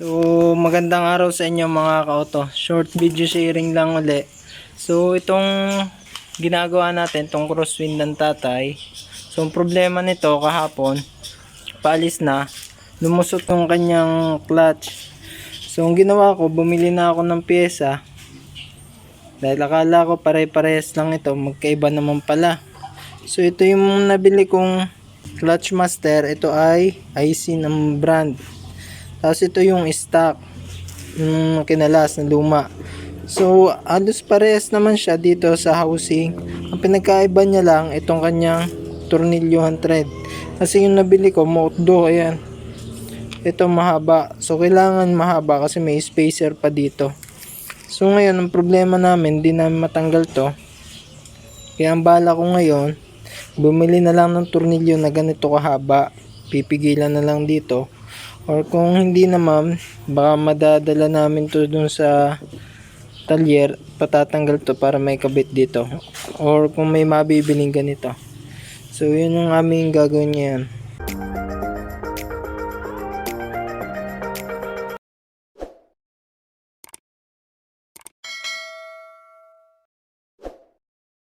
So, magandang araw sa inyo mga ka-auto. Short video sharing lang uli. So, itong ginagawa natin, itong crosswind ng tatay. So, ang problema nito kahapon, paalis na, lumusot yung kanyang clutch. So, ang ginawa ko, bumili na ako ng pyesa. Dahil akala ko pare-parehas lang ito, magkaiba naman pala. So, ito yung nabili kong clutch master. Ito ay IC ng brand. Tapos ito yung stock. Yung kinalas na luma. So, halos parehas naman siya dito sa housing. Ang pinagkaiba niya lang, itong kanyang tornilyohan thread. Kasi yung nabili ko, Motdo, ayan. Ito mahaba. So, kailangan mahaba kasi may spacer pa dito. So, ngayon, ang problema namin, di namin matanggal to. Kaya ang bala ko ngayon, bumili na lang ng tornilyo na ganito kahaba. Pipigilan na lang dito. Or kung hindi naman, baka madadala namin to dun sa talyer, patatanggal to para may kabit dito. Or kung may mabibiling ganito. So, yun yung aming gagawin ngayon.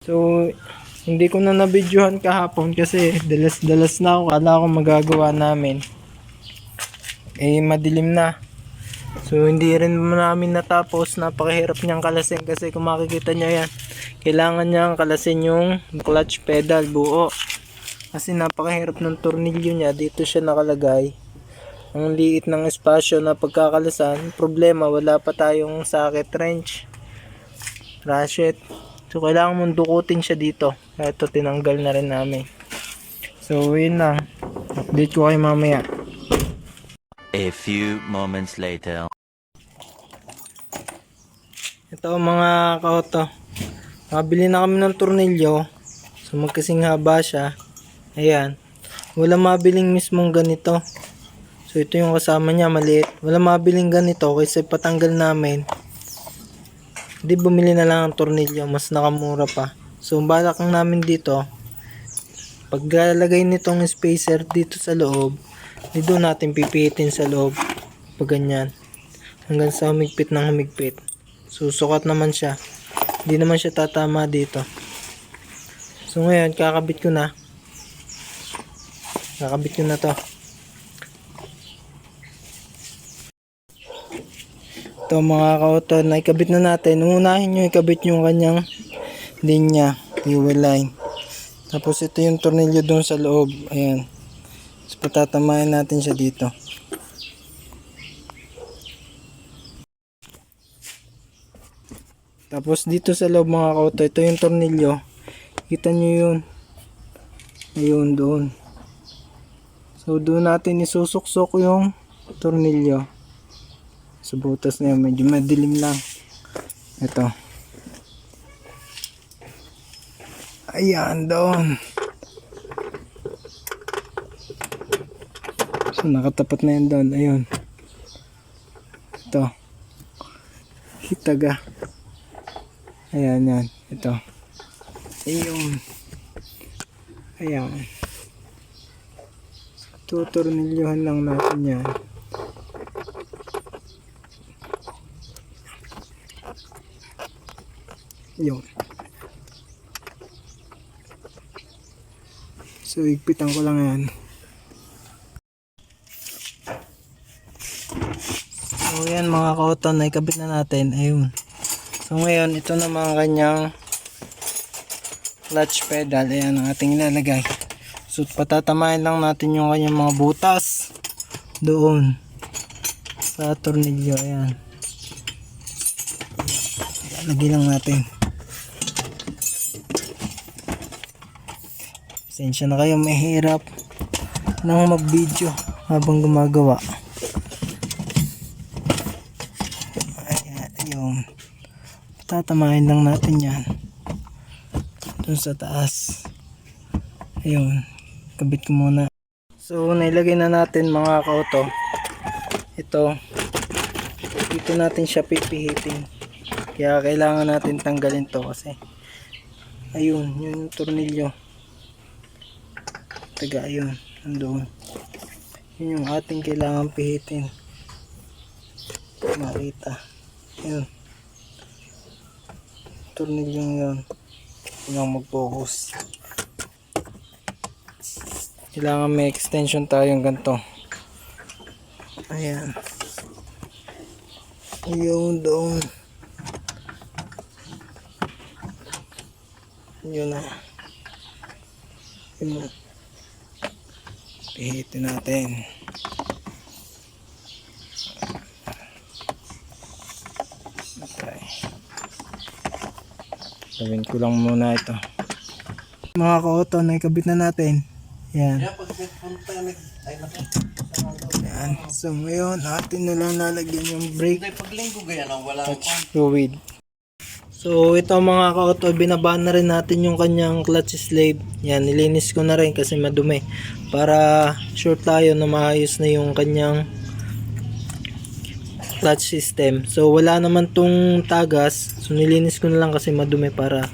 So, hindi ko na nabidyohan kahapon kasi dalas-dalas na ako. Kala ko magagawa namin. Eh, madilim na. So, hindi rin namin natapos. Napakahirap niyang kalasin kasi kung makikita niyo yan, kailangan niyang kalasin yung clutch pedal buo. Kasi napakahirap ng tornilyo niya. Dito siya nakalagay. Ang liit ng espasyo na pagkakalasan. Problema, wala pa tayong socket wrench. Ratchet. So, kailangan mong dukutin siya dito. Ito, tinanggal na rin namin. So, yun lang. Update ko kayo mamaya. A few moments later. Ito mga kaoto. Nakabili na kami ng tornilyo. So magkasing haba siya. Ayan. Wala mabiling mismong ganito. So ito yung kasama niya maliit. Wala mabiling ganito kasi patanggal namin. Di bumili na lang ng tornilyo. Mas nakamura pa. So balak namin dito. Paglalagay nitong spacer dito sa loob. Dito natin pipihitin sa loob. Pag ganyan. Hanggang sa humigpit ng humigpit. Susukat naman siya. Hindi naman siya tatama dito. So ngayon, kakabit ko na. Kakabit ko na to. Ito mga kauto, naikabit na natin. Unahin nyo ikabit yung kanyang linya, fuel line. Tapos ito yung tornilyo doon sa loob. Ayan. So patatamayan natin siya dito. Tapos dito sa loob mga kauto, ito yung tornilyo. Kita nyo yun. Ayun doon. So doon natin isusuksok yung tornilyo. Sa butas na yun, medyo madilim lang. Ito. Ayan doon. Nakatapat na yun doon. Ayun. Ito. Hitaga. Ayan, yan. Ito. Ayun. Ayan. Tutornilyohan lang natin yan. Yun. So, igpitan ko lang yan. So, yan mga kauton, naikabit na natin. Ayun. So ngayon, ito na mga kanyang clutch pedal. Ayan ang ating ilalagay. So patatamahin lang natin yung kanyang mga butas doon sa tornilyo. Ayan. Lagay lang natin. Pasensya na kayo, mahirap nang mag-video habang gumagawa. Ayun tatamahin lang natin yan. Dun sa taas. Ayun. Kabit ko muna. So nailagay na natin mga kauto. Ito. Dito natin siya pipihitin. Kaya kailangan natin tanggalin to kasi ayun yun yung tornilyo. Taga ayun nandoon. Yun yung ating kailangan pihitin. Makita. Yun. Tornilyo yun. Kailangan mag-focus. Kailangan may extension tayong ganito. Ayan. Yung doon. Yun na. Yun. Pihitin natin. Okay. Gawin ko lang muna ito. Mga ka-auto, naikabit na natin. Yan. Yan. So ngayon, atin na lang lalagyan yung brake touch fluid. So ito mga ka-auto, binabaan na rin natin yung kanyang clutch slave. Yan, nilinis ko na rin kasi madumi. Para sure tayo na maayos na yung kanyang clutch system. So wala naman tong tagas. So nilinis ko na lang kasi madumi para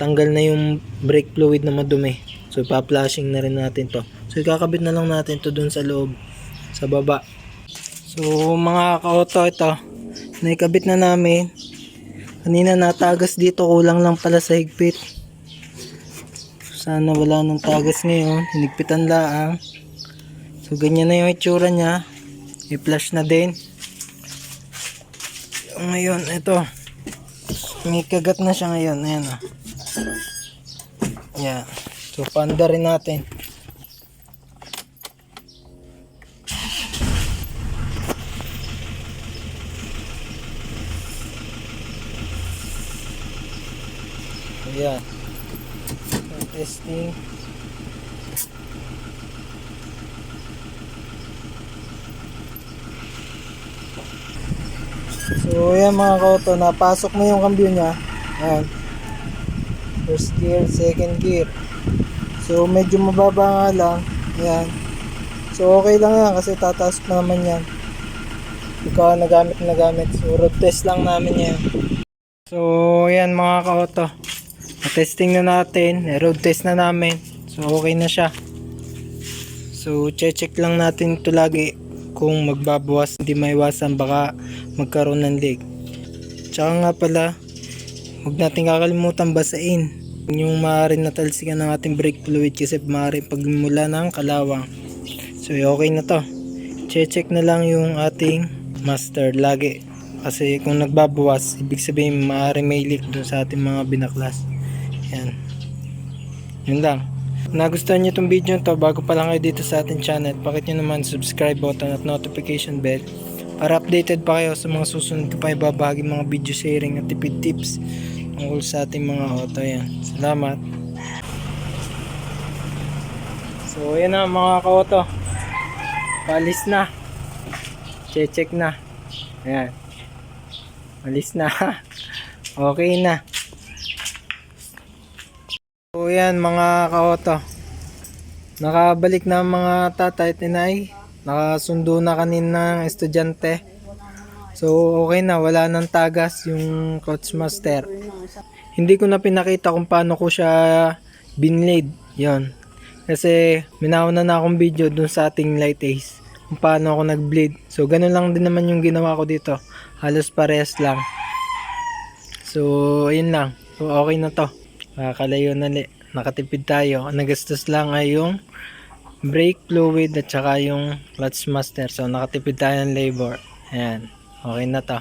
tanggal na yung brake fluid na madumi. So pa-flashing na rin natin to. So ikakabit na lang natin to dun sa loob sa baba. So mga ka-auto ito, naikabit na namin. Kanina natagas dito, kulang lang pala sa higpit. Sana wala nang tagas ngayon, hinigpitan laang. So ganyan na yung itsura niya. I-flash na din. Ngayon, ito. May kagat na siya ngayon. Ayan o. Yan. So, panda rin natin. Ayan. Testing. So, ayan mga kauto, napasok na yung cambio niya. Ayan. First gear, second gear. So, medyo mababa nga lang. Ayan. So, okay lang yan kasi tataas pa naman yan. Ikaw nagamit na nagamit. So, road test lang namin yan. So, ayan mga kauto. Na-testing na natin. Road test na namin. So, okay na siya. So, check lang natin ito lagi kung magbabawas, hindi maiwasan baka magkaroon ng leak. Tsaka nga pala, huwag natin kakalimutan basain yung maaaring natalsikan ng ating brake fluid kasi maaaring pagmula ng kalawang. So, okay na to. Check na lang yung ating master lagi. Kasi kung nagbabawas, ibig sabihin maaaring may leak dun sa ating mga binaklas. Yan. Yun lang. Nagustuhan nyo itong video to bago pa lang kayo dito sa ating channel, pakit nyo naman subscribe button at notification bell para updated pa kayo sa mga susunod ko pa ibabahagi mga video sharing at tipid tips tungkol sa ating mga auto yan. Salamat! So yan na mga ka-auto. Palis na. Che-check na. Ayan. Alis na. okay na. So yan mga ka-auto. Nakabalik na mga tatay at inay. Nakasundo na kanina ng estudyante. So okay na, wala nang tagas yung coach master. Hindi ko na pinakita kung paano ko siya binlaid. Yon. Kasi minauna na akong video dun sa ating light ace. Kung paano ako nag-bleed. So ganun lang din naman yung ginawa ko dito. Halos parehas lang. So ayun lang. So okay na to. Makakalayo na li. Nakatipid tayo. Ang nagastos lang ay yung brake fluid at saka yung clutch master. So nakatipid tayo ng labor. Ayan. Okay na to.